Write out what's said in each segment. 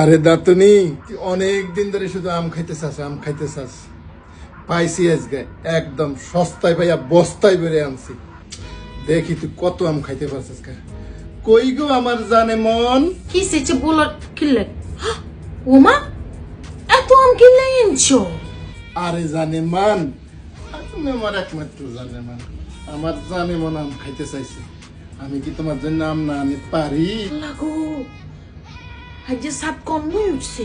আরে দাঁতনি অনেক দিন ধরে শুধু আম খাইতে চাস আম খাইতে চাস পাইছি আজকে একদম সস্তায় পাইয়া বস্তায় বেড়ে আনছি। দেখি তুই কত আম খাইতে পারছিস কা কই গো আমার জানে মন? কি সেছে বলার কিনলে? ওমা এত আম কিনলে এনেছো? আরে জানে মান। আর তুমি আমার একমাত্র জানে মান। আমার জানে মন আম খাইতে চাইছে। আমি কি তোমার জন্য আম না আনি পারি? লাগো। আজ যে সাত কম হয়ে উঠছে।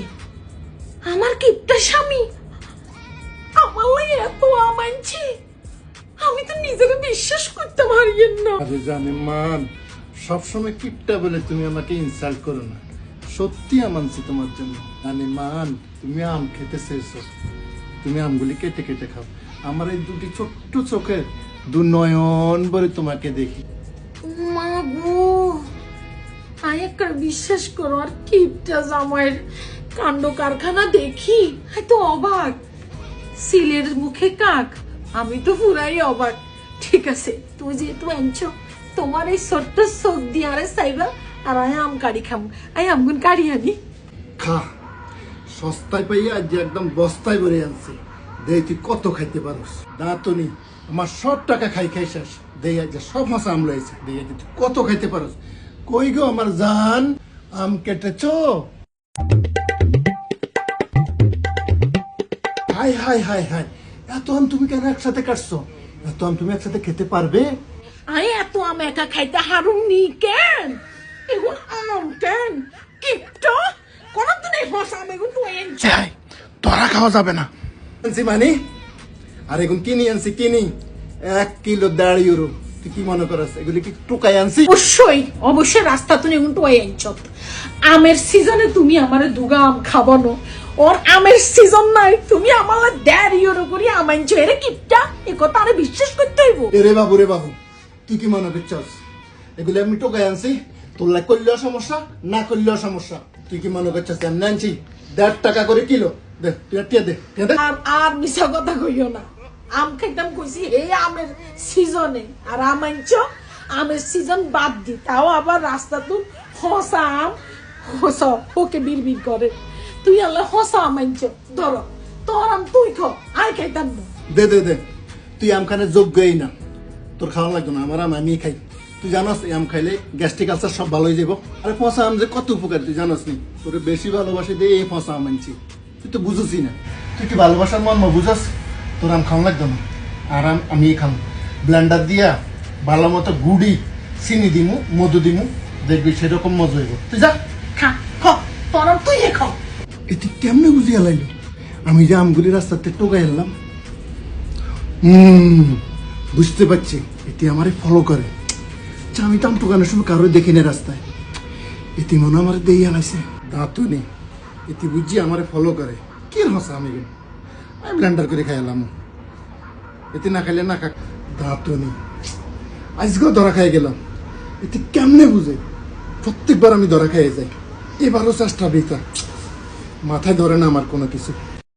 আমার কিপটা স্বামী? আমার লাগে এত আম আনছে। আমি তো নিজেকে বিশ্বাস করতে পারি না। আরে জানে মান সবসময় কিপটা বলে তুমি আমাকে ইনসাল্ট করো না। সত্যি আম আনছি তোমার জন্য। জানে মান তুমি আম খেতে চেয়েছো। তুমি আমগুলি কেটে কেটে খাও। আমার এই দুটি ছোট্ট চোখের দু নয়ন বলে তোমাকে দেখি। গো একটা বিশ্বাস করো, আর কিপটা জামাইয়ের কাণ্ড কারখানা দেখি তো অবাক। সিলের মুখে কাক, আমি তো পুরাই অবাক। ঠিক আছে, তুমি যেহেতু আনছো, তোমার এই ছোট্ট চোখ দিয়ে আরে চাইবা, আর আই আম কাড়ি খাম আই আমগুন কাড়ি আনি। খা, সস্তায় পাইয়া আজ একদম বস্তায় ভরে আনছি। দেই তুই কত খাইতে পারোস? দাঁতনি আমার সব টাকা খাই খাই শেষ। আজ যে সব মাসে আম দেই আজ যে কত খাইতে পারোস কই গো আমার জান আম কেটেছো? হাই হাই হাই হাই এত আম তুমি কেন একসাথে কাটছো? এত আম তুমি একসাথে খেতে পারবে? আই এত আম একা খাইতে হারুম নি কেন? এগুন আম কেন? কিপটা? কোনদিন এই হস আম এগুন তুই যাই তোরা খাওয়া যাবে না। মানে? আর এখন কিনি আনছি কিনি। এক কিলো দেড় ইউরো তুই কি মনে করস? এগুলি কি টুকাই আনছি? অবশ্যই অবশ্যই রাস্তা তুমি এখন টোয়াই আনছত আমের সিজনে তুমি আমারে দুগা আম খাবানো ওর আমের সিজন নাই তুমি আমার দেড় ইউরো করি আম আনছো। এরে কিপটা এ কথা আরে বিশ্বাস করতে হইব। এ রে বাবু রে বাবু তুই কি মনে করছস? এগুলি আমি টোকাই আনছি। তোর লাই করলেও সমস্যা না করলেও সমস্যা। তুই কি মনে করছস? এমনি আনছি। দেড় টাকা করে কিলো। দে তুই দে। আর আর মিছা কথা কইও না। আম খাইতাম কইছি, এই আমের সিজনে আর আম আনছো? আমের সিজন বাদ দি, তাও আবার রাস্তা তুই হসা আম, হস, ওকে বিড় বিড় করে। তুই আল্লাহ হসা আম আনছো, ধরো, তোর আম তুই খো, আয় খাইতাম না দে দে দে, তুই আম খানে যোগ্যই না, তোর খাওয়া লাগতো না, আমার আম আমি খাই। তুই জানাস আম খাইলে গ্যাস্ট্রিক আলসার সব ভালো হয়ে যাব আরে পচা আম যে কত উপকার, তুই জানাস নি? তোর বেশি ভালোবাসি দিয়ে এই পচা আম আনছি। তুই তো বুঝুসই না। তুই কি ভালোবাসার মর্ম, বুঝাস? তোর আম খাওয়া লাগতো না? আর আমি খাম ব্লেন্ডার দিয়া ভালো মতো গুড়ি চিনি দিমু মধু দিমু দেখবি সেরকম মজা হইব। তুই যা। খা খ তোর তুই খা। এটি কেমনে বুঝিয়া লাইল আমি যে আমগুলি রাস্তাতে টোকাই এলাম বুঝতে পারছি এটি আমারে ফলো করে। আমি তো আম টোকানোর সময় কারোর দেখি না রাস্তায়। এটি মনে আমার দেই আলাইছে দাঁতও নেই। এটি বুঝছি আমারে ফলো করে। কি হসা আমি আমি ব্লেন্ডার করে খাইলাম। এতে না খাইলে না খা নেই আজকেও ধরা খাই গেলাম। এতে কেমনে বুঝে? প্রত্যেকবার আমি ধরা খাইয়ে যাই। এবারও চেষ্টা বৃথা মাথায় ধরে না আমার কোনো কিছু।